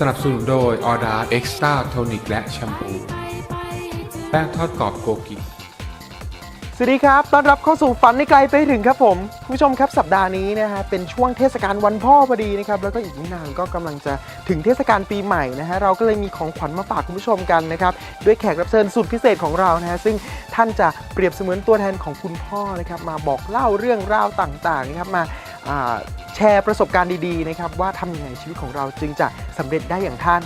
สนับสนุนโดยออดาเอ็กซ์ต้าโทนิกและแชมพูแป้งทอดกรอบโกกิสวัสดีครับ ต้อนรับเข้าสู่ฝันในไกลไปให้ถึงครับผม ผู้ชมครับสัปดาห์นี้นะฮะเป็นช่วงเทศกาลวันพ่อพอดีนะครับ แล้วก็อีกไม่นานก็กำลังจะถึงเทศกาลปีใหม่นะฮะ เราก็เลยมีของขวัญมาฝากคุณผู้ชมกันนะครับ ด้วยแขกรับเชิญสุดพิเศษของเรานะฮะ ซึ่งท่านจะเปรียบเสมือนตัวแทนของคุณพ่อนะครับ มาบอกเล่าเรื่องราวต่างๆนะครับ มา แชร์ประสบการณ์ดีๆนะครับว่าทำยังไงชีวิตของเราจึงจะสำเร็จได้อย่างท่าน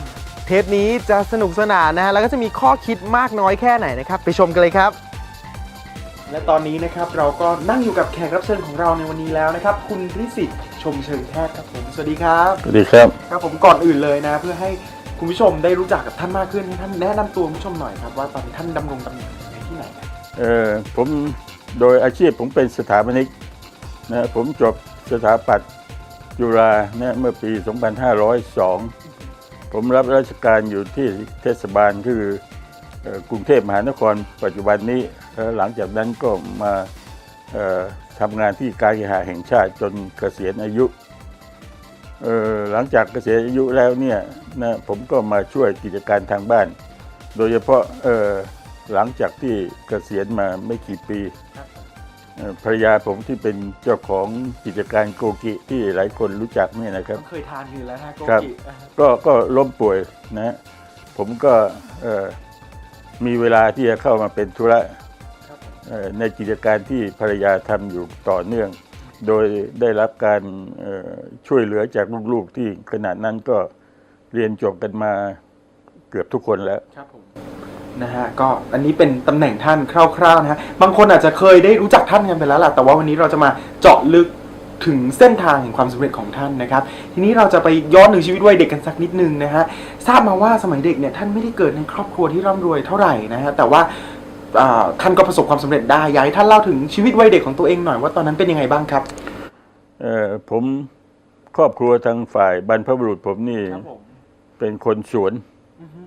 เทปนี้จะสนุกสนานนะฮะแล้วก็จะมีข้อคิดมากน้อยแค่ไหนนะครับ ไปชมกันเลยครับ และตอนนี้นะครับเราก็นั่งอยู่กับแขกรับเชิญของเราในวันนี้แล้วนะครับ คุณพิสิทธิ์ชมเชิงแพทย์ครับผมสวัสดีครับ สวัสดีครับ ครับผมก่อนอื่นเลยนะ เพื่อให้คุณผู้ชมได้รู้จักกับท่านมากขึ้นให้ท่านแนะนำตัวคุณผู้ชมหน่อยครับว่าตอนนี้ท่านดำรงตำแหน่งอยู่ที่ไหนครับเอ่อผมโดยอาชีพผมเป็นสถาปนิกนะผมจบ สถาปัตย์จุฬาเนี่ยเมื่อปี 2502 ผมรับราชการอยู่ที่เทศบาลคือกรุงเทพมหานครปัจจุบันนี้หลังจากนั้นก็มาทำงานที่การเคหะแห่งชาติจนเกษียณอายุ หลังจากเกษียณอายุแล้วเนี่ยนะผมก็มาช่วยกิจการทางบ้าน โดยเฉพาะหลังจากที่เกษียณมาไม่กี่ปี ภรรยาผมที่เป็นเจ้าของกิจการโกกิที่หลายคนรู้จักเนี่ยนะครับ เคยทานอยู่แล้วฮะโกครับกิอ่าก็ก็ล้มป่วยนะผมก็เอ่อมีเวลาที่จะเข้ามาเป็นธุระครับผมเอ่อในกิจการที่ภรรยาทำอยู่ต่อเนื่อง โดยได้รับการเอ่อช่วยเหลือจากลูกๆที่ขณะนั้นก็เรียนจบกันมาเกือบทุกคนแล้วครับผม นะฮะก็อันนี้เป็นตำแหน่งท่านคร่าวๆนะฮะบางคนอาจจะเคยได้รู้จักท่านกันไปแล้วล่ะแต่ว่าวันนี้เราจะมาเจาะลึกถึงเส้นทางแห่งความสำเร็จของท่านนะครับ ทีนี้เราจะไปย้อนถึงชีวิตวัยเด็กกันสักนิดนึงนะฮะทราบมาว่าสมัยเด็กเนี่ยท่านไม่ได้เกิดในครอบครัวที่ร่ำรวยเท่าไหร่นะฮะแต่ว่าอ่าท่านก็ประสบความสำเร็จได้อยากให้ท่านเล่าถึงชีวิตวัยเด็กของตัวเองหน่อยว่าตอนนั้นเป็นยังไงบ้างครับเอ่อผมครอบครัวทางฝ่ายบรรพบุรุษผมนี่ครับผมเป็นคนสวน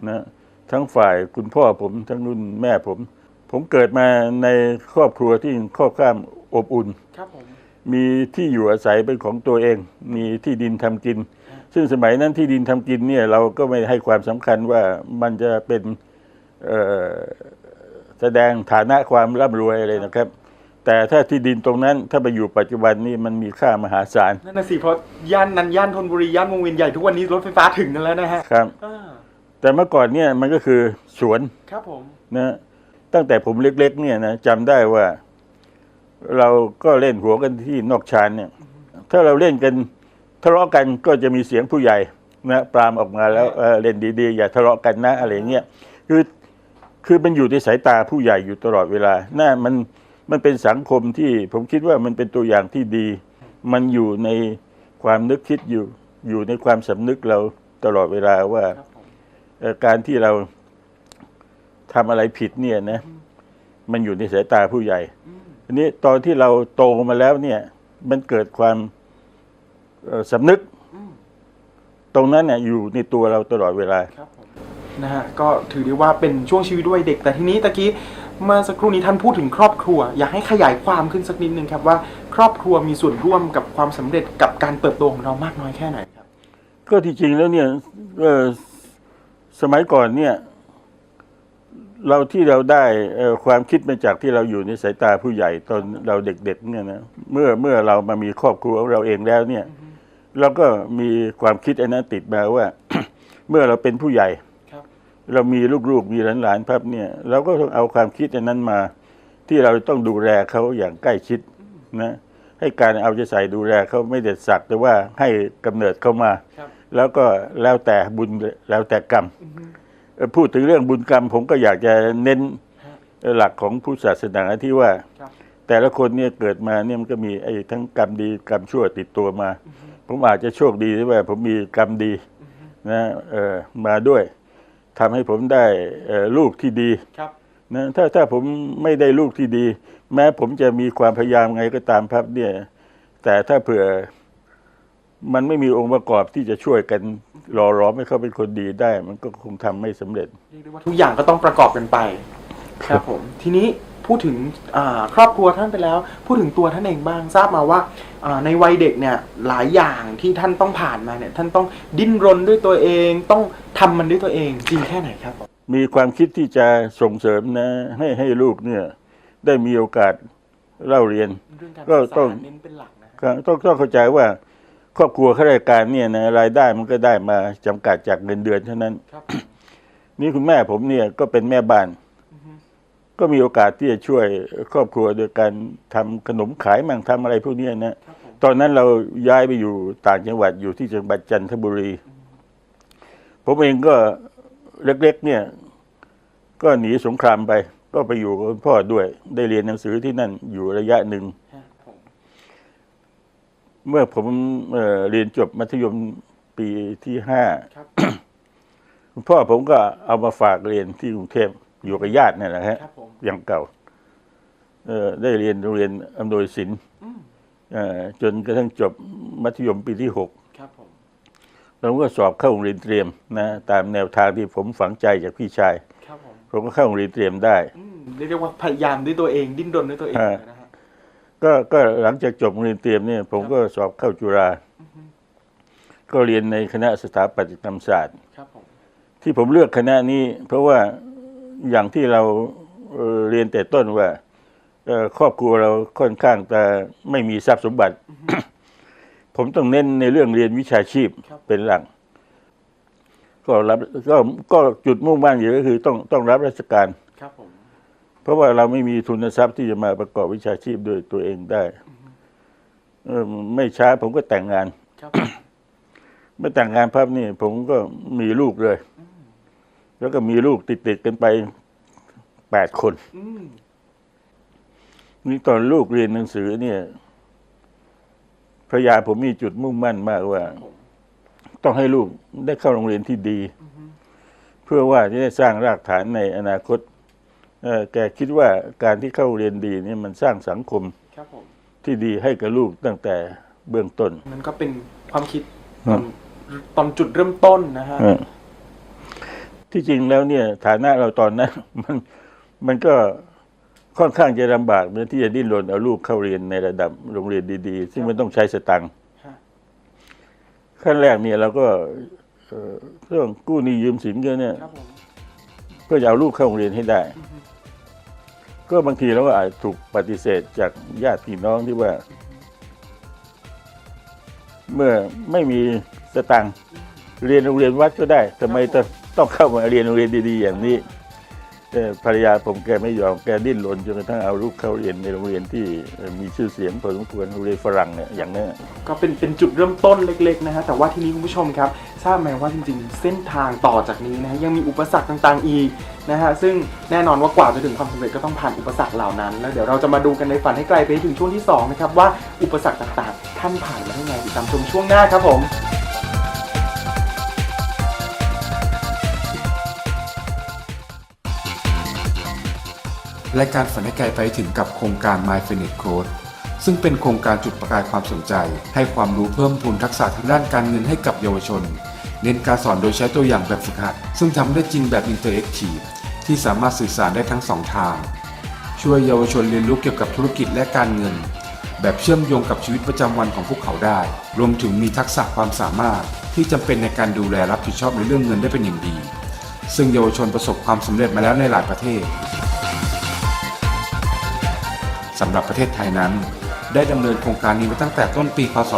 นะ ทั้งฝ่ายคุณพ่อผมทั้งรุ่นแม่ผม ผมเกิดมาในครอบครัวที่ครอบครัวอบอุ่น ครับผม มีที่อยู่อาศัยเป็นของตัวเอง มีที่ดินทำกิน ซึ่งสมัยนั้นที่ดินทำกินเนี่ยเราก็ไม่ให้ความสำคัญว่ามันจะเป็นเอ่อแสดงฐานะความร่ำรวยอะไรนะครับ แต่ถ้าที่ดินตรงนั้นถ้าไปอยู่ปัจจุบันนี้มันมีค่ามหาศาลนั่นน่ะสิเพราะย่านนั้นย่านธนบุรีย่านวงเวียนใหญ่ทุกวันนี้รถไฟฟ้าถึงกันแล้วนะฮะครับอ่า แต่เมื่อก่อนเนี่ยมันก็คือสวนครับผม นะตั้งแต่ผมเล็ก ๆ เนี่ยนะจำได้ว่า เราก็เล่นหัวกันที่นอกชานเนี่ย ถ้าเราเล่นกันทะเลาะกันก็จะมีเสียงผู้ใหญ่นะปรามออกมาแล้วเอ่อเล่นดีๆ อย่าทะเลาะกันนะอะไรเงี้ยคือคือมันอยู่ในสายตาผู้ใหญ่อยู่ตลอดเวลาน่ามันมันเป็นสังคมที่ผมคิดว่ามันเป็นตัวอย่างที่ดี มันอยู่ในความนึกคิดอยู่ อยู่ในความสำนึกเราตลอดเวลาว่าครับผมเอ่อ การที่เราทำอะไรผิดเนี่ยนะ มันอยู่ในสายตาผู้ใหญ่ทีนี้ตอนที่เราโตมาแล้วเนี่ย มันเกิดความเอ่อสำนึก ตรงนั้นเนี่ยอยู่ในตัวเราตลอดเวลาครับผมนะฮะก็ถือได้ว่าเป็นช่วงชีวิตวัยเด็ก แต่ทีนี้ตะกี้เมื่อสักครู่นี้ท่านพูดถึงครอบครัว อยากให้ขยายความขึ้นสักนิดนึงครับว่า ครอบครัวมีส่วนร่วมกับความสำเร็จกับการเติบโตของเรามากน้อยแค่ไหนครับ ก็ที่จริงแล้วเนี่ยเอ่อ สมัยก่อนเนี่ยเราที่เราได้เอ่อความคิดมาจากที่เราอยู่ในสายตาผู้ใหญ่ตอนเราเด็กๆเนี่ยนะเมื่อเมื่อเรามามีครอบครัวของเราเองแล้วเนี่ยเราก็มีความคิดอันนั้นติดมาว่า เมื่อเราเป็นผู้ใหญ่ครับเรามีลูกๆมีหลานๆพับเนี่ยเราก็ต้องเอาความคิดอันนั้นมา ที่เราต้องดูแลเขาอย่างใกล้ชิดนะให้การเอาใจใส่ดูแลเขาไม่เด็ดสักแต่ว่าให้กำเนิดเข้ามาครับ แล้วก็แล้วแต่บุญแล้วแต่กรรมเอ่อพูดถึงเรื่องบุญกรรม ผมก็อยากจะเน้นหลักของพุทธศาสนาที่ว่าครับแต่ละคนเนี่ยเกิดมาเนี่ยมันก็มีไอ้ทั้งกรรมดีกรรมชั่วติดตัวมา ผมอาจจะโชคดีที่ว่าผมมีกรรมดีนะเออมาด้วยทำให้ผมได้เอ่อลูกที่ดีครับนะถ้าถ้าผมไม่ได้ลูกที่ดี แม้ผมจะมีความพยายามไงก็ตามครับเนี่ย แต่ถ้าเผื่อ มันไม่มีองค์ประกอบที่จะช่วยกันหล่อหลอมให้เขาเป็นคนดีได้ มันก็คงทำไม่สำเร็จ เรียกได้ว่าทุกอย่างก็ต้องประกอบกันไป ครับผม ทีนี้พูดถึงอ่าครอบครัวท่านไปแล้ว พูดถึงตัวท่านเองบ้างทราบมาว่าอ่าในวัยเด็กเนี่ยหลายอย่างที่ท่านต้องผ่านมาเนี่ย ท่านต้องดิ้นรนด้วยตัวเอง ต้องทำมันด้วยตัวเองจริงแค่ไหนครับมีความคิดที่จะส่งเสริมนะ ให้ให้ลูกเนี่ย ได้มีโอกาสเล่าเรียน เรื่องการก็ศึกต้อษางเน้นเป็นหลักนะ ก็ต้องต้องเข้าใจว่า ครอบครัวข้าราชการเนี่ยนะรายได้มันก็ได้มาจำกัดจากเงินเดือนเท่านั้นครับนี่คุณแม่ผมเนี่ยก็เป็นแม่บ้าน ก็มีโอกาสที่จะช่วยครอบครัวโดยการทำขนมขายมั่งทำอะไรพวกเนี้ยนะครับผมตอนนั้นเราย้ายไปอยู่ต่างจังหวัดอยู่ที่จังหวัดจันทบุรี ผมเองก็เล็กๆเนี่ย ก็หนีสงครามไป ก็ไปอยู่กับคุณพ่อด้วย ได้เรียนหนังสือที่นั่นอยู่ระยะหนึ่งครับผม เมื่อผมเอ่อเรียนจบมัธยมปีที่ห้าครับคุณพ่อผมก็เอามาฝากเรียนที่กรุงเทพอยู่กับญาติเนี่ยนะฮะครับผมอย่างเก่า เออได้เรียนโรงเรียนอำนวยศิลป์อืมเอ่อจนกระทั่งจบมัธยมปีที่หก ครับผมผมก็สอบเข้าโรงเรียนเตรียมนะตามแนวทางที่ผมฝังใจจากพี่ชาย ครับผมผมก็เข้าโรงเรียนเตรียมได้ อืมเรียกได้ว่าพยายามด้วยตัวเองดิ้นรนด้วยตัวเองฮะเลยนะฮะ ก็ก็หลังจากจบโรงเรียนเตรียมเนี่ยผมก็สอบเข้าจุฬาก็เรียนในคณะสถาปัตยกรรมศาสตร์ครับผมที่ผมเลือกคณะนี้ เพราะว่าอย่างที่เราเอ่อเรียนแต่ต้นว่าเอ่อครอบครัวเราค่อนข้างแต่ไม่มีทรัพย์สมบัติ ผมต้องเน้นในเรื่องเรียนวิชาชีพเป็นหลักก็รับก็ก็จุดมุ่งมั่นอยู่ก็คือต้องต้องรับราชการครับผม เพราะว่าเราไม่มีทุนทรัพย์ที่จะมาประกอบวิชาชีพด้วยตัวเองได้เออไม่ช้าผมก็แต่งงานครับเมื่อแต่งงานภาพนี่ผมก็มีลูกเลย แล้วก็มีลูกติดๆกันไปแปดคนอืมนี่ตอนลูกเรียนหนังสือเนี่ยพระยาผมมีจุดมุ่งมั่นมากว่า ต้องให้ลูกได้เข้าโรงเรียนที่ดี เพื่อว่าจะได้สร้างรากฐานในอนาคตเอ่อ แกคิดว่าการที่เข้าเรียนดีนี่มันสร้างสังคมครับผมที่ดีให้กับลูกตั้งแต่เบื้องต้น มันก็เป็นความคิดคตรัอบนตอนจุดเริ่มต้นนะฮะเออที่จริงแล้วเนี่ย ฐานะเราตอนนั้นมันมันก็ค่อนข้างจะลำบากเมื่อที่จะดิ้นรนเอาลูกเข้าเรียนในระดับโรงเรียนดี ๆ ซึ่งมันต้องใช้สตังค์ฮะขั้นแรกเนี่ยเราก็เอ่อเรื่องกู้หนี้ยืมสินกันเนี่ยครับผมเพื่อจะเอาลูกเข้าโรงเรียนให้ได้ ก็บางทีเราก็อาจถูกปฏิเสธจากญาติพี่น้องที่ว่า เมื่อไม่มีสตังค์เรียนโรงเรียนวัดก็ได้ทำไมต้องเข้ามาเรียนโรงเรียนดี ๆ อย่างนี้ ภรรยาผมแกไม่ยอมแกดิ้นรนจนกระทั่งเอาลูกเข้าเรียนในโรงเรียนที่มีชื่อเสียงพอสมควรโรงเรียนฝรั่งเนี่ยอย่างนี้ก็เป็นเป็นจุดเริ่มต้นเล็กๆนะฮะแต่ว่าที่นี้คุณผู้ชมครับ ทราบไหมว่าจริงๆ เส้นทางต่อจากนี้นะฮะยังมีอุปสรรคต่างๆอีกนะฮะซึ่งแน่นอนว่ากว่าจะถึงความสำเร็จก็ต้องผ่านอุปสรรคเหล่านั้น แล้วเดี๋ยวเราจะมาดูกันในฝันให้ไกลไปถึงช่วงที่สองนะครับว่าอุปสรรคต่างๆท่านผ่านมาได้ไงติดตามชมช่วงหน้าครับผม รายการฝันให้ไกลไปถึงกับโครงการ My f i n i t Code ซึ่งเป็นโครงการจุดประกายความสนใจ ให้ความรู้เพิ่มพูนทักษะทางด้านการเงินให้กับเยาวชน เน้นการสอนโดยใช้ตัวอย่างแบบฝึกหัด ซึ่งทำได้จริงแบบอินเตอร์แอคทีฟที่สามารถสื่อสารได้ทั้งสองทาง ช่วยเยาวชนเรียนรู้เกี่ยวกับธุรกิจและการเงิน แบบเชื่อมโยงกับชีวิตประจำวันของพวกเขาได้ รวมถึงมีทักษะความสามารถ ที่จำเป็นในการดูแลรับผิดชอบในเรื่องเงินได้เป็นอย่างดี ซึ่งเยาวชนประสบความสำเร็จมาแล้วในหลายประเทศ สำหรับประเทศไทยนั้น ได้ดำเนินโครงการนี้มาตั้งแต่ต้นปีพศ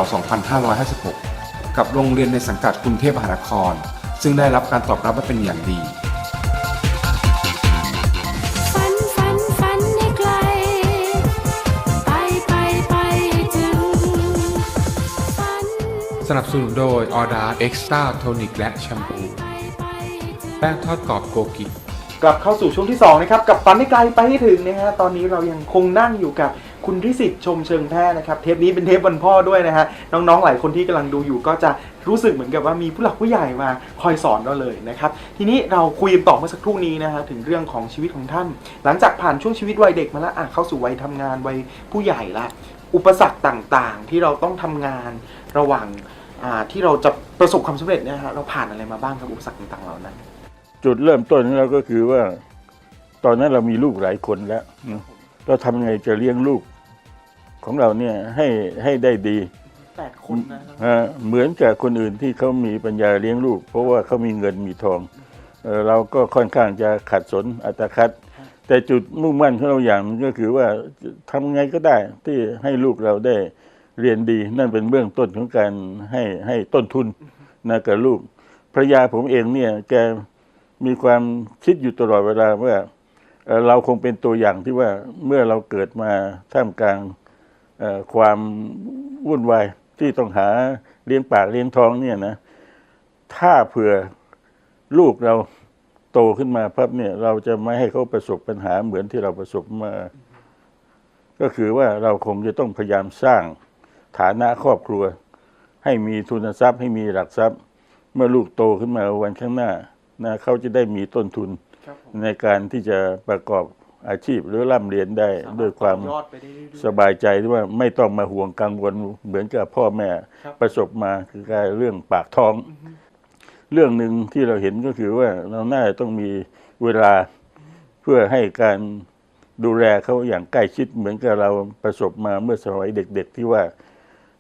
2556 กับโรงเรียนในสังกัดกรุงเทพมหานคร ซึ่งได้รับการตอบรับมาเป็นอย่างดีฝันฝันฝันให้ไกลไปไปไปให้ถึงสนับสนุนโดยออดาเอ็กซ์ต้าโทนิกและแชมพู แป้งทอดกรอบโกกิ กลับเข้าสู่ช่วงที่2นะครับกับฝันให้ไกลไปให้ถึงนะฮะตอนนี้เรายังคงนั่งอยู่กับคุณทิสิทธิ์ชมเชิงแพทย์นะครับเทปนี้เป็นเทปวันพ่อด้วยนะฮะน้องๆหลายคนที่กำลังดูอยู่ก็จะรู้สึกเหมือนกับว่ามีผู้หลักผู้ใหญ่มาคอยสอนเราเลยนะครับทีนี้เราคุยต่อเมื่อสักครู่นี้นะฮะถึงเรื่องของชีวิตของท่าน หลังจากผ่านช่วงชีวิตวัยเด็กมาแล้วอะเข้าสู่วัยทำงานวัยผู้ใหญ่ละอุปสรรคต่างๆ ที่เราต้องทำงานระหว่างที่เราจะประสบความสำเร็จเนี่ยฮะเราผ่านอะไรมาบ้างครับอุปสรรคต่างๆเหล่านั้น จุดเริ่มต้นของเราก็คือว่า ตอนนั้นเรามีลูกหลายคนแล้วนะเราทำยังไงจะเลี้ยงลูกของเราเนี่ยให้ให้ได้ดีแปดคนนะอ่าเหมือนกับคนอื่นที่เขามีปัญญาเลี้ยงลูก เพราะว่าเขามีเงินมีทองเอ่อเราก็ค่อนข้างจะขัดสนอัตคัด แต่จุดมุ่งมั่นของเราอย่างหนึงก็คือว่าทำไงก็ได้ที่ให้ลูกเราได้เรียนดี นั่นเป็นเบื้องต้นของการให้ให้ต้นทุนนะกับลูกภรรยาผมเองเนี่ยแก มีความคิดอยู่ตลอดเวลาว่าเราคงเป็นตัวอย่างที่ว่าเมื่อเราเกิดมาท่ามกลางความวุ่นวายที่ต้องหาเลี้ยงปากเลี้ยงท้องเนี่ยนะ ถ้าเผื่อลูกเราโตขึ้นมาพับเนี่ย เราจะไม่ให้เขาประสบปัญหาเหมือนที่เราประสบมา ก็คือว่าเราคงจะต้องพยายามสร้างฐานะครอบครัว ให้มีทุนทรัพย์ให้มีหลักทรัพย์ เมื่อลูกโตขึ้นมาวันข้างหน้า นะเขาจะได้มีต้นทุนครับผมในการที่จะประกอบอาชีพหรือร่ำเรียนได้ด้วยความสรถต่อยอดไปได้เรื่อยๆสบายใจที่ว่าไม่ต้องมาห่วงกังวลเหมือนกับพ่อแม่ครับประสบมาคือการเรื่องปากท้อง เรื่องหนึ่งที่เราเห็นก็คือว่าเราน่าจะต้องมีเวลาเพื่อให้การดูแลเขาอย่างใกล้ชิดเหมือนกับเราประสบมาเมื่อสมัยเด็ก ๆ ที่ว่า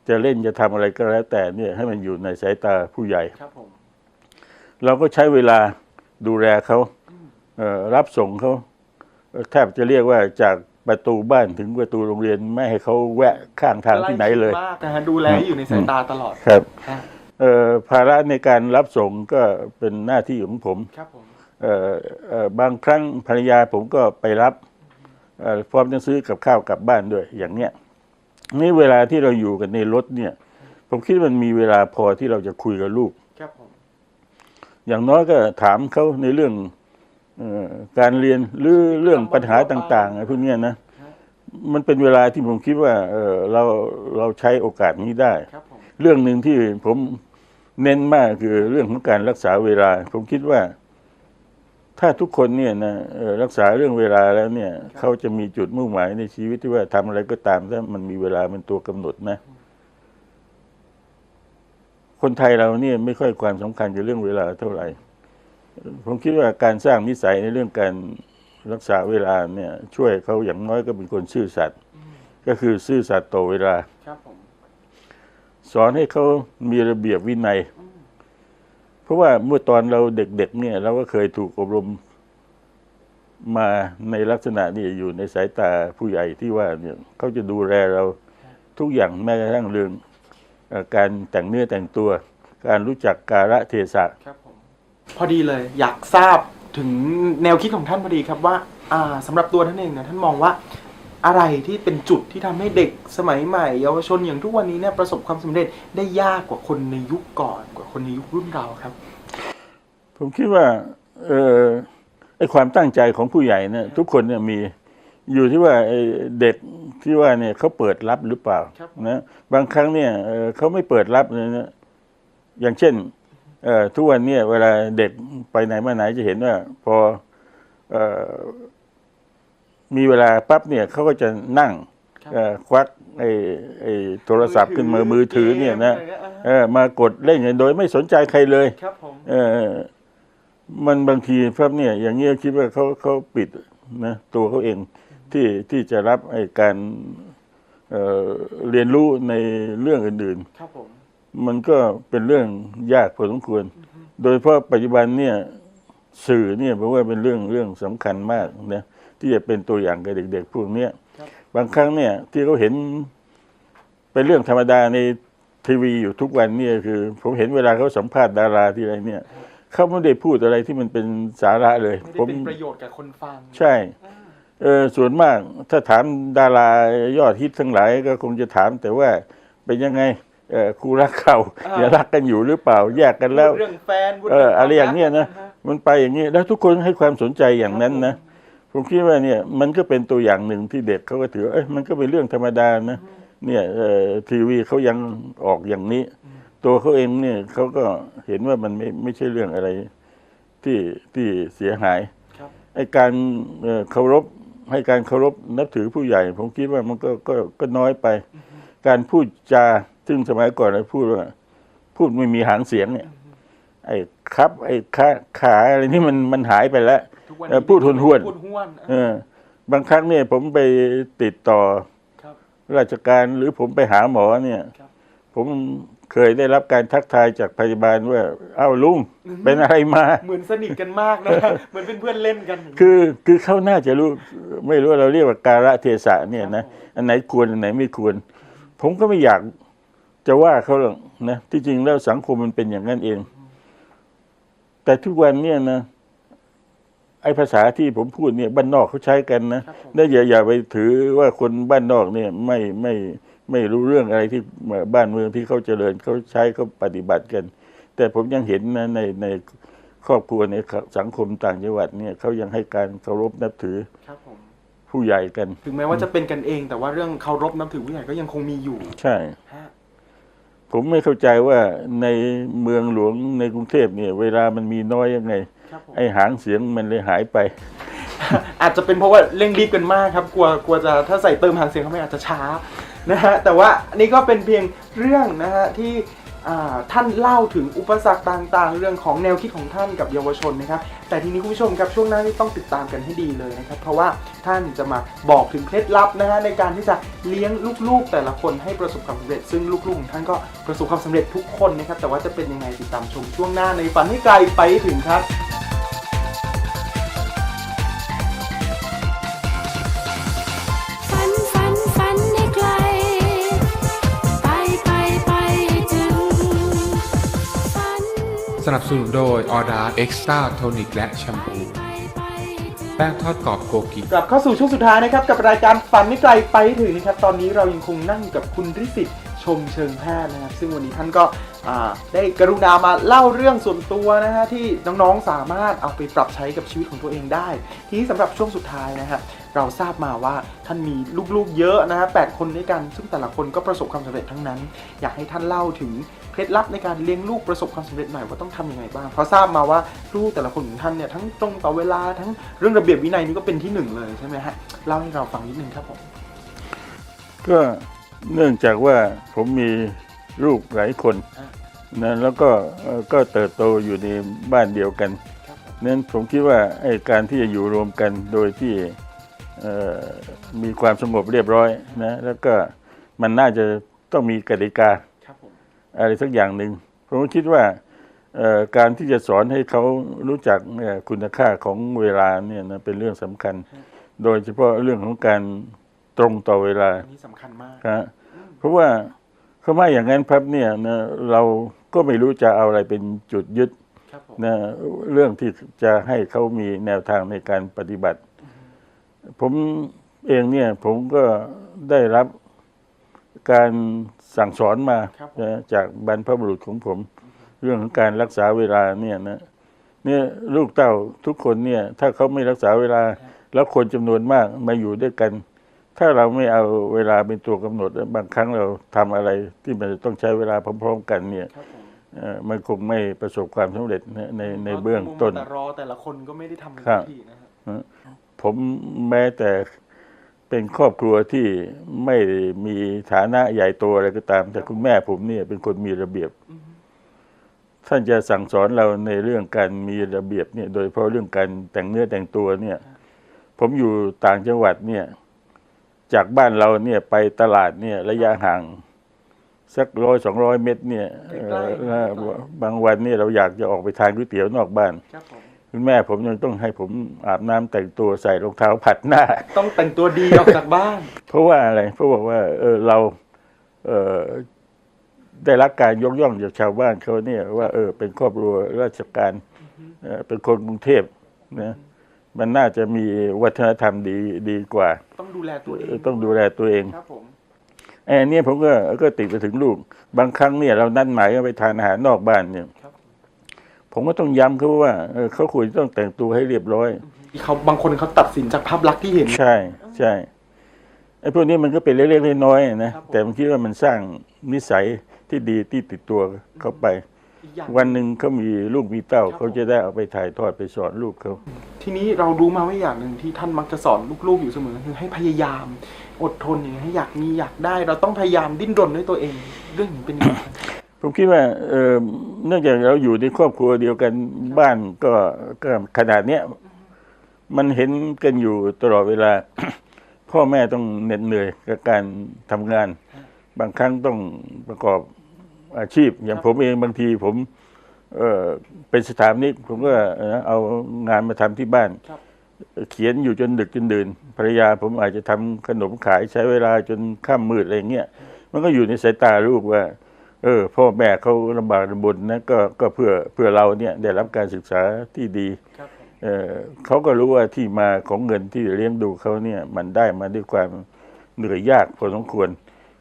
จะเล่นจะทำอะไรก็แล้วแต่เนี่ยให้มันอยู่ในสายตาผู้ใหญ่ครับผม เราก็ใช้เวลาดูแลเขาเอ่อรับส่งเขาเอ่อแทบจะเรียกว่าจากประตูบ้านถึงประตูโรงเรียนไม่ให้เขาแวะข้างทางที่ไหนเลยใกชิดมากนะฮะดูแลให้อยู่ในสายตาตลอดครับฮะเอ่อภาระในการรับส่งก็เป็นหน้าที่ของผมครับผมเอ่อเอ่อบางครั้งภรรยาผมก็ไปรับเอ่อพร้อมจะซื้อกับข้าวกลับบ้านด้วยอย่างเนี้ยนี่เวลาที่เราอยู่กันในรถเนี่ย ผมคิดว่ามันมีเวลาพอที่เราจะคุยกับลูกครับผม อย่างน้อยก็ถามเขาในเรื่องเออการเรียนหรือเรื่องปัญหาต่างๆอะไรพวกเนี้ยนะมันเป็นเวลาที่ผมคิดว่าเออเราเราใช้โอกาสนี้ได้ครับผมเรื่องหนึ่งที่ผมเน้นมากคือเรื่องของการรักษาเวลา ผมคิดว่า ถ้าทุกคนเนี่ยนะเอ่อรักษาเรื่องเวลาแล้วเนี่ย เขาจะมีจุดมุ่งหมายในชีวิตที่ว่าทำอะไรก็ตามถ้ามันมีเวลาเป็นตัวกำหนดนะ คนไทยเราเนี่ยไม่ค่อยความสำคัญกับเรื่องเวลาเท่าไหร่ ผมคิดว่าการสร้างนิสัยในเรื่องการรักษาเวลาเนี่ย ช่วยเขาอย่างน้อยก็เป็นคนซื่อสัตย์ก็คือซื่อสัตย์ต่อเวลาครับผมสอนให้เขามีระเบียบวินัย เพราะว่าเมื่อตอนเราเด็กๆเนี่ยเราก็เคยถูกอบรมมาในลักษณะนี้อยู่ในสายตาผู้ใหญ่ที่ว่าเนี่ยเขาจะดูแลเราทุกอย่างแม้กระทั่งเรื่องเอ่อ การแต่งเนื้อแต่งตัว การรู้จักกาละเทศะครับผมพอดีเลยอยากทราบถึงแนวคิดของท่านพอดีครับว่าอ่าสำหรับตัวท่านเองเนี่ยท่านมองว่าอะไรที่เป็นจุดที่ทำให้เด็กสมัยใหม่เยาวชนอย่างทุกวันนี้เนี่ยประสบความสำเร็จได้ยากกว่าคนในยุคก่อนกว่าคนในยุครุ่นเราครับ ผมคิดว่าเออไอความตั้งใจของผู้ใหญ่เนี่ยทุกคนเนี่ยมี อยู่ที่ว่าไอ้เด็กที่ว่าเนี่ยเขาเปิดรับหรือเปล่าครับนะบางครั้งเนี่ยเอ่อเขาไม่เปิดรับเลยนะอย่างเช่นเอ่อทุกวันเนี่ยเวลาเด็กไปไหนมาไหนจะเห็นว่า พอเอ่อมีเวลาปั๊บเนี่ยเขาก็จะนั่งครับเอ่อควักไอ้ไอ้โทรศัพท์ขึ้นมามือถือเนี่ยนะกมอไรงี้เออมากดเล่นกันโดยไม่สนใจใครเลยครับผมเออมันบางทีครับเนี่ย อย่างเงี้ยคิดว่าเขาเขาปิดนะตัวเขาเอง ที่ที่จะรับไอ้การเอ่อเรียนรู้ในเรื่องอื่นครับผมๆมันก็เป็นเรื่องยากพอสมควร โดยเฉพาะปัจจุบันเนี่ยสื่อเนี่ยเพราะว่าเป็นเรื่องเรื่องสำคัญมากนะที่จะเป็นตัวอย่างกับเด็กๆพวกเนี้ยครับบางครั้งเนี่ยที่เขาเห็นเป็นเรื่องธรรมดาในทีวีอยู่ทุกวันเนี่ยคือ ผมเห็นเวลาเขาสัมภาษณ์ดาราที่อะไรเนี่ยเขาไม่ได้พูดอะไรที่มันเป็นสาระเลยไม่ได้ผมเป็นประโยชน์กับคนฟัง ใช่ เออส่วนมากถ้าถามดารายอดฮิตทั้งหลายก็คงจะถามแต่ว่าเป็นยังไงเอ่อคู่รักเขาอ่าอย่ารักกันอยู่หรือเปล่าแยกกันแล้วเรื่องแฟนพูดเออควมอะไรอย่างเนี้ยนะฮมันไปอย่างนี้แล้วทุกคนให้ความสนใจอย่างนั้นนะผมคิดว่าเนี่ยมันก็เป็นตัวอย่างหนึ่งที่เด็กเขาก็ถือว่าเอ้ยมันก็เป็นเรื่องธรรมดานะเนี่ยเอ่อทีวีเขายังออกอย่างนี้ ตัวเขาเองเนี่ยเขาก็เห็นว่ามันไม่ไม่ใช่เรื่องอะไรที่ที่เสียหายครับไอ้การเอ่อเคารพ ให้การเคารพนับถือผู้ใหญ่ ผมคิดว่ามันก็ก็ก็น้อยไป การพูดจาซึ่งสมัยก่อนเราพูดว่าพูดไม่มีหางเสียงเนี่ย ไอ้ครับ ไอ้ขาขาอะไรนี่มันมันหายไปแล้วทุกวันเอ่อนี้พูดห้วนๆพูดห้วนเออบางครั้งเนี่ยผมไปติดต่อครับราชการหรือผมไปหาหมอเนี่ยครับผมเคยได้รับการทักทายจากพยาบาลว่า เอ้าลุง เป็นอะไรมา เหมือนสนิทกันมากนะเหมือนเป็นเพื่อนเล่นกัน คือคือเขาน่าจะรู้ ไม่รู้ว่าเราเรียกว่าการะเทศะเนี่ยนะอันไหนควรอันไหนไม่ควร ผมก็ไม่อยากจะว่าเขาหรอกนะที่จริงแล้วสังคมมันเป็นอย่างนั้นเอง แต่ทุกวันเนี่ยนะไอ้ภาษาที่ผมพูดเนี่ยบ้านนอกเขาใช้กันนะครับผมแล้วอย่าอย่าไปถือว่าคนบ้านนอกเนี่ยไม่ไม่ไม่รู้เรื่องอะไรที่บ้านเมืองที่เขาเจริญเขาใช้เขาปฏิบัติกัน แต่ผมยังเห็นนะในในครอบครัวในสังคมต่างจังหวัดเนี่ยเขายังให้การเคารพนับถือครับผม ผู้ใหญ่กัน ถึงแม้ว่าจะเป็นกันเอง แต่ว่าเรื่องเคารพนับถือผู้ใหญ่ก็ยังคงมีอยู่ ใช่ฮะผมไม่เข้าใจว่าในเมืองหลวงในกรุงเทพเนี่ย เวลามันมีน้อยยังไงครับผมไอ้หางเสียงมันเลยหายไป อาจจะเป็นเพราะว่าเร่งรีบกันมากครับ กลัวกลัวจะถ้าใส่เติมหางเสียงเข้าไปอาจจะช้านะฮะแต่ว่าอันนี้ก็เป็นเพียงเรื่องนะฮะที่อ่า ท่านเล่าถึงอุปสรรคต่างๆ เรื่องของแนวคิดของท่านกับเยาวชนนะครับ แต่ทีนี้คุณผู้ชมครับช่วงหน้านี่ต้องติดตามกันให้ดีเลยนะครับ เพราะว่าท่านจะมาบอกถึงเคล็ดลับนะฮะในการที่จะเลี้ยงลูกๆ แต่ละคนให้ประสบความสำเร็จ ซึ่งลูกๆของท่านก็ประสบความสำเร็จทุกคนนะครับ แต่ว่าจะเป็นยังไงติดตามชมช่วงหน้าในฝันให้ไกลไปถึงครับ นับสนุนโดยออดาเอ็กซ์ตร้าโทนิกและแชมพู แป้งทอดกรอบโกกิกลับเข้าสู่ช่วงสุดท้ายนะครับ กับรายการฝันไม่ไกลไปให้ถึงนะครับ ตอนนี้เรายังคงนั่งอยู่กับคุณริสิทธิ์ชมเชิงแพทย์นะครับ ซึ่งวันนี้ท่านก็อ่าได้กรุณามาเล่าเรื่องส่วนตัวนะฮะที่น้องๆสามารถเอาไปปรับใช้กับชีวิตของตัวเองได้ ทีนี้สำหรับช่วงสุดท้ายนะฮะเราทราบมาว่าท่านมีลูกๆเยอะนะฮะแปดคนด้วยกัน ซึ่งแต่ละคนก็ประสบความสำเร็จทั้งนั้น อยากให้ท่านเล่าถึง เคล็ดลับในการเลี้ยงลูกประสบความสำเร็จหน่อยว่าต้องทำยังไงบ้างเพราะทราบมาว่าลูกแต่ละคนของท่านเนี่ยทั้งตรงต่อเวลาทั้งเรื่องระเบียบวินัยนี่ก็เป็นที่หนึ่งเลยใช่ไหมฮะเล่าให้เราฟังนิดนึงครับผมก็เนื่องจากว่าผมมีลูกหลายคนอะนะแล้วก็เอ่อก็เติบโตอยู่ในบ้านเดียวกันครับผมนั้นผมคิดว่าไอ้การที่จะอยู่รวมกันโดยที่เอ่อมีความสงบเรียบร้อยนะแล้วก็มันน่าจะต้องมีกติกาครับผม อะไรสักอย่างหนึ่งผมก็คิดว่าเอ่อการที่จะสอนให้เขารู้จักเอ่อคุณค่าของเวลาเนี่ยนะเป็นเรื่องสำคัญ โดยเฉพาะเรื่องของการตรงต่อเวลาอันนี้สำคัญมากครับเพราะว่าเขาไม่อย่างนั้นพับเนี่ยนะเราก็ไม่รู้จะเอาอะไรเป็นจุดยึดครับผมนะเรื่องที่จะให้เขามีแนวทางในการปฏิบัติ ผมเองเนี่ยผมก็ได้รับการ สั่งสอนมาครับผมนะจากบรรพบุรุษของผม เรื่องของการรักษาเวลาเนี่ยนะเนี่ยลูกเต้าทุกคนเนี่ย ถ้าเขาไม่รักษาเวลา แล้วคนจำนวนมากมาอยู่ด้วยกัน ถ้าเราไม่เอาเวลาเป็นตัวกำหนด บางครั้งเราทำอะไรที่มันจะต้องใช้เวลาพร้อม ๆ กันเนี่ยครับผมเอ่อมันคงไม่ประสบความสำเร็จนะในในเบื้องต้นแต่รอแต่ละคนก็ไม่ได้ทำกันครับทุกทีนะฮะผมแม้แต่ เป็นครอบครัวที่ไม่มีฐานะใหญ่โตอะไรก็ตาม แต่คุณแม่ผมเนี่ยเป็นคนมีระเบียบ ท่านจะสั่งสอนเราในเรื่องการมีระเบียบเนี่ย โดยเฉพาะเรื่องการแต่งเนื้อแต่งตัวเนี่ย ผมอยู่ต่างจังหวัดเนี่ย จากบ้านเราเนี่ยไปตลาดเนี่ย ระยะห่างสักร้อยสองร้อยเมตรเนี่ยเอ่อเอ่อบางวันเนี่ยเราอยากจะออกไปทานก๋วยเตี๋ยวนอกบ้านครับผม คุณแม่ผมยังต้องให้ผมอาบน้ำแต่งตัวใส่รองเท้าผัดหน้า ต้องแต่งตัวดีออกจากบ้าน เพราะว่าอะไรเพราะบอกว่า เออเราเออได้รับการยกย่องจากชาวบ้านเขาเนี่ยว่าเออเป็นครอบครัวราชการเออเป็นคนกรุงเทพนะมันน่าจะมีวัฒนธรรมดีดีกว่า ต้องดูแลตัวเอเองอต้องดูแลตัวเองครับผมไอ้อันเนี้ยผมก็ก็ติดไปถึงลูก บางครั้งเนี่ยเรานัดหมายกันไปทานอาหารนอกบ้านเนี่ยครับ ผมก็ต้องย้ำเขาว่าเออเขาควรจะต้องแต่งตัวให้เรียบร้อยที่เขาบางคนเขาตัดสินจากภาพลักษณ์ที่เห็น ใช่ใช่ไอ้พวกนี้มันก็เป็นเล็กๆน้อยๆนะครับผม แต่ผมคิดว่ามันสร้างนิสัยที่ดีที่ติดตัวเขาไป อีกอย่างวันหนึ่งเขามีลูกมีเต้าครับเขาจะได้เอาไปถ่ายทอดไปสอนลูกเขา ทีนี้เรารู้มาว่าอย่างหนึ่งที่ท่านมักจะสอนลูกๆอยู่เสมอคือให้พยายาม อดทนอย่างเงี้ยให้อยากมีอยากได้ เราต้องพยายามดิ้นรนด้วยตัวเอง เรื่องนี้เป็นยังไงครับ ผมคิดว่าเออเนื่องจากเราอยู่ในครอบครัวเดียวกันบ้านก็ก็ขนาดเนี้ยมันเห็นกันอยู่ตลอดเวลา พ่อแม่ต้องเหน็ดเหนื่อยกับการทำงาน บางครั้งต้องประกอบอาชีพ อย่างผมเองบางทีผมเออเป็นสถาปนิกผมก็เอ่อเอางานมาทำที่บ้านครับเขียนอยู่จนดึกจนดื่นภรรยาผมอาจจะทำขนมขายใช้เวลาจนค่ำมืดอะไรเงี้ยมันก็อยู่ในสายตาลูกว่า เออพ่อแม่เขาลำบากลำบนนะก็ก็เพื่อเพื่อเราเนี่ยได้รับการศึกษาที่ดีครับผมเออเขาก็รู้ว่าที่มาของเงินที่เลี้ยงดูเขาเนี่ยมันได้มาด้วยความเหนื่อยยากพอสมควร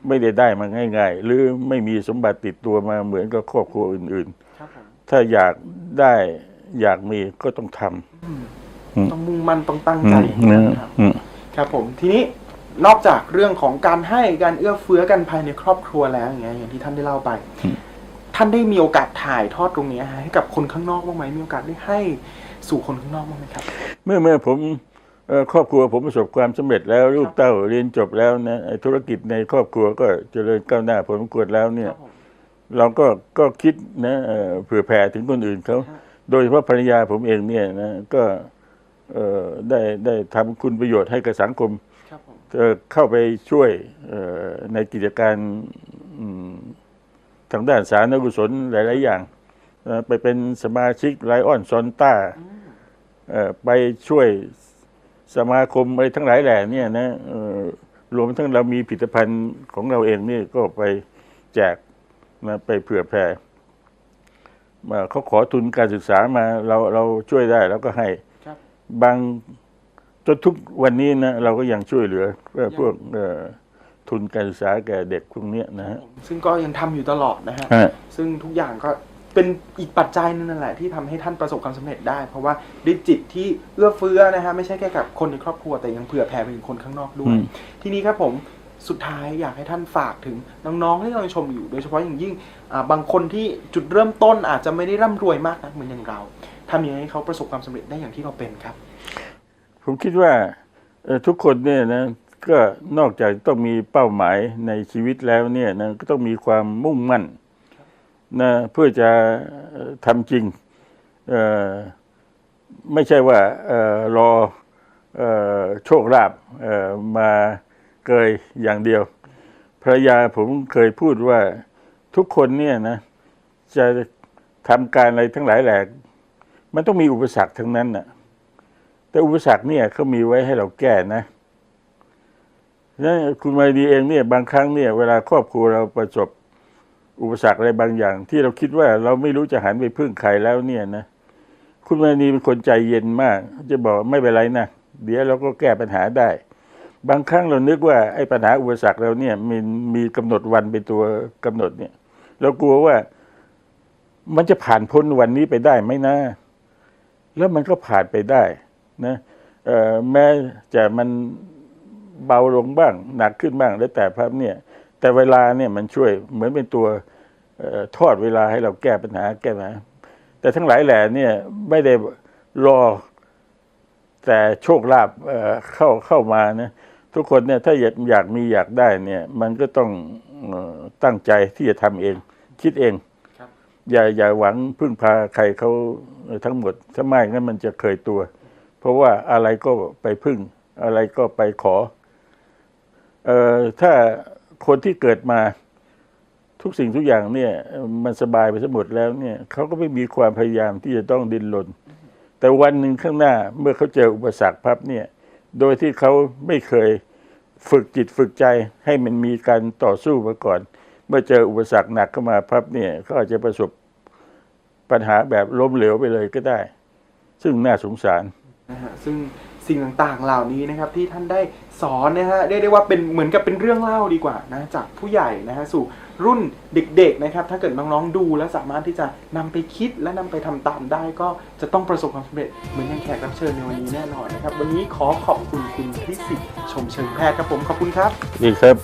ไม่ได้ได้มาง่าย ๆ หรือไม่มีสมบัติติดตัวมาเหมือนกับครอบครัวอื่นครับผมๆถ้าอยากได้อยากมีก็ต้องทำอืมอืมต้องมุ่งมั่นต้องตั้งอืใจมนะครับอืมครับผมทีนี้ นอกจากเรื่องของการให้การเอื้อเฟื้อกันภายในครอบครัวแล้วอย่างเงี้ยอย่างที่ท่านได้เล่าไป ท่านได้มีโอกาสถ่ายทอดตรงเนี้ยฮะให้กับคนข้างนอกบ้างไหมมีโอกาสได้ให้สู่คนข้างนอกบ้างไหมครับ เมื่อเมื่อผมเอ่อครอบครัวผมประสบความสำเร็จแล้วลูกเต้าเรียนจบแล้วนะไอ้ธุรกิจในครอบครัวก็เจริญก้าวหน้าผลประกวดแล้วเนี่ยครับผมเราก็ก็คิดนะเอ่อเผื่อแผ่ถึงคนอื่นเขาฮะโดยเฉพาะภรรยาผมเองเนี่ยนะก็เอ่อได้ได้ทำคุณประโยชน์ให้กับสังคม ครับผมเอ่อเข้าไปช่วยเอ่อในกิจการอืมทางด้านสาธารณกุศลหลาย ๆ อย่างเอ่อไปเป็นสมาชิกไลออนซอนต้าอืมเอ่อไปช่วยสมาคมอะไรทั้งหลายแหล่เนี่ยนะเอ่อรวมทั้งเรามีผลิตภัณฑ์ของเราเองนี่ก็ไปแจกนะไปเผื่อแผ่มาเขาขอทุนการศึกษามาเราเราช่วยได้เราก็ให้ครับบาง จนทุกวันนี้นะเราก็ยังช่วยเหลือเพื่อพวกเอ่อทุนการศึกษาแก่เด็กพวกเนี้ยนะฮะซึ่งก็ยังทำอยู่ตลอดนะฮะฮะซึ่งทุกอย่างก็เป็นอีกปัจจัยหนึงนั่นแหละที่ทำให้ท่านประสบความสำเร็จได้ เพราะว่าด้วยจิตที่เอื้อเฟื้อนะฮะไม่ใช่แค่กับคนในครอบครัวแต่ยังเผื่อแผ่ไปถึงคนข้างนอกด้วอืยมทีนี้ครับผมสุดท้ายอยากให้ท่านฝากถึงน้องๆที่กำลังชมอยู่ โดยเฉพาะอย่างยิ่งอ่าบางคนที่จุดเริ่มต้นอาจจะไม่ได้ร่ำรวยมากนักเหมือนอย่างเราทำยังไงให้เขาประสบความสำเร็จได้อย่างที่เราเป็นครับ ผมคิดว่าทุกคนเนี่ยนะก็นอกจากต้องมีเป้าหมายในชีวิตแล้วเนี่ยนะก็ต้องมีความมุ่งมั่นนะเพื่อจะทำจริงไม่ใช่ว่ารอออโชคลาภมาเกยอย่างเดียวภรรยาผมเคยพูดว่าทุกคนเนี่ยนะจะทำการอะไรทั้งหลายแหล่มันต้องมีอุปสรรคทั้งนั้นน่ะ แต่อุปสรรคเนี่ยเขามีไว้ให้เราแก้นะนั่นคุณมาดีเองเนี่ยบางครั้งเนี่ยเวลาครอบครัวเราประสบอุปสรรคอะไรบางอย่าง ที่เราคิดว่าเราไม่รู้จะหันไปพึ่งใครแล้วเนี่ยนะคุณมานีเป็นคนใจเย็นมาก จะบอกไม่เป็นไรนะเดี๋ยวเราก็แก้ปัญหาได้ บางครั้งเรานึกว่าไอ้ปัญหาอุปสรรคเราเนี่ยมันมีกำหนดวันเป็นตัวกำหนดเนี่ย เรากลัวว่ามันจะผ่านพ้นวันนี้ไปได้ไหมนะ แล้วมันก็ผ่านไปได้ นะเอ่อแม้จะมันเบาลงบ้าง หนักขึ้นบ้างแล้วแต่ภาพเนี่ยแต่เวลาเนี่ยมันช่วยเหมือนเป็นตัวเอ่อทอดเวลาให้เราแก้ปัญหาแก้ปัญหาแต่ทั้งหลายแหล่เนี่ยไม่ได้รอแต่โชคลาภเอ่อเข้าเข้ามานะทุกคนเนี่ยถ้าอยากอยากมีอยากได้เนี่ย มันก็ต้องเอ่อตั้งใจที่จะทำเอง คิดเองครับอย่าอย่าหวังพึ่งพาใครเขาทั้งหมดถ้าไม่งั้นมันจะเคยตัว เพราะว่าอะไรก็ไปพึ่ง อะไรก็ไปขอเอ่อถ้าคนที่เกิดมาทุกสิ่งทุกอย่างเนี่ย มันสบายไปสมดแล้วเนี่ยเขาก็ไม่มีความพยายามที่จะต้องดิ้นรนแต่วันหนึ่งข้างหน้าเมื่อเขาเจออุปสรรคพับเนี่ย โดยที่เขาไม่เคยฝึกจิตฝึกใจให้มันมีการต่อสู้มาก่อน เมื่อเจออุปสรรคหนักเข้ามาพับเนี่ยเขาอาจจะประสบปัญหาแบบล้มเหลวไปเลยก็ได้ ซึ่งน่าสงสาร นะฮะซึ่งสิ่งต่างๆเหล่านี้นะครับที่ท่านได้สอนนะฮะเรียกได้ว่าเป็นเหมือนกับเป็นเรื่องเล่าดีกว่านะจากผู้ใหญ่นะฮะสู่รุ่นเด็กๆนะครับถ้าเกิดน้องๆดูแล้วสามารถที่จะนำไปคิดและนำไปทำตามได้ ก็จะต้องประสบความสำเร็จเหมือนอย่างแขกรับเชิญในวันนี้แน่นอนนะครับวันนี้ขอขอบคุณคุณพิสิทธิ์ชมเชิงแพทย์ครับผมขอบคุณครับนี่ครับ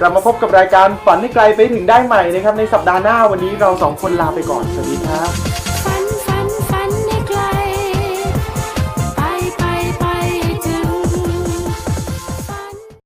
กลับมาพบกับรายการฝันให้ไกลไปถึงได้ใหม่นะครับในสัปดาห์หน้าวันนี้เราสองคนลาไปก่อนสวัสดีครับ